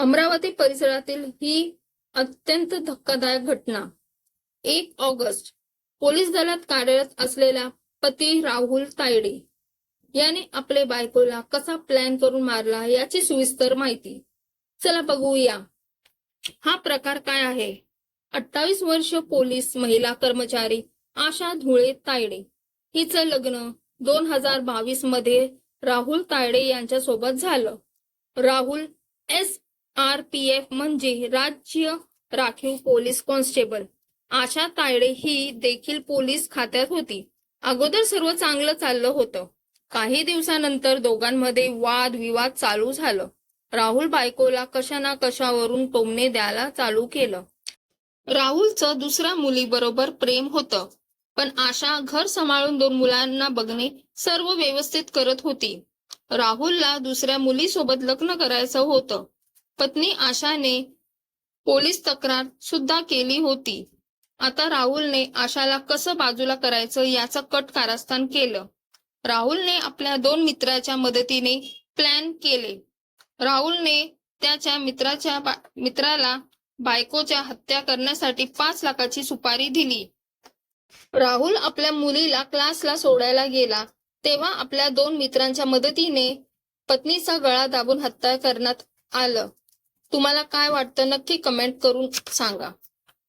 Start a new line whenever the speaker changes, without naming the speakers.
अमरावती परिसरातील ही अत्यंत धक्कादायक घटना. एक ऑगस्ट पोलीस दलात कार्यरत असलेला पती राहुल तायडे याने आपले बायकोला कसा प्लॅन करून मारला याची सुविस्तर माहिती. चला बघूया. हा प्रकार काय आहे? अठ्ठावीस वर्ष पोलीस महिला कर्मचारी आशा धुळे तायडे. हिचं लग्न दोन हजार बावीसमध्ये राहुल तायडे यांच्या सोबत झालं. Rahul S. R P F म्हणजे राज्य राखीव पोलीस कॉन्स्टेबल. आशा तायडे ही देखील पोलीस खात्यात होती. अगोदर सर्व चांगलं चाललं होतं. काही दिवसानंतर दोघांमध्ये वाद विवाद चालू झालं. राहुल बायकोला कशा ना कशावरून टोमणे द्यायला चालू केलं. राहुलचं दुसऱ्या मुलीबरोबर प्रेम होतं पण आशा घर सांभाळून दोन मुलांना बघणे सर्व व्यवस्थित करत होती. राहुलला दुसऱ्या मुलीसोबत लग्न करायचं होतं. पत्नी आशाने पोलीस तक्रार सुद्धा केली होती. आता राहुलने आशाला कसं बाजूला करायचं याचं कट कारस्थान केलं. राहुलने आपल्या दोन मित्राच्या मदतीने प्लॅन केले. राहुलने त्याच्या मित्राच्या बा- मित्राला बायकोच्या हत्या करण्यासाठी पाच लाखाची सुपारी दिली. राहुल आपल्या मुलीला क्लासला सोडायला गेला तेव्हा आपल्या दोन मित्रांच्या मदतीने पत्नीचा गळा दाबून हत्या करण्यात आलं. तुम्हाला काय वाटतं नक्की कमेंट करून सांगा.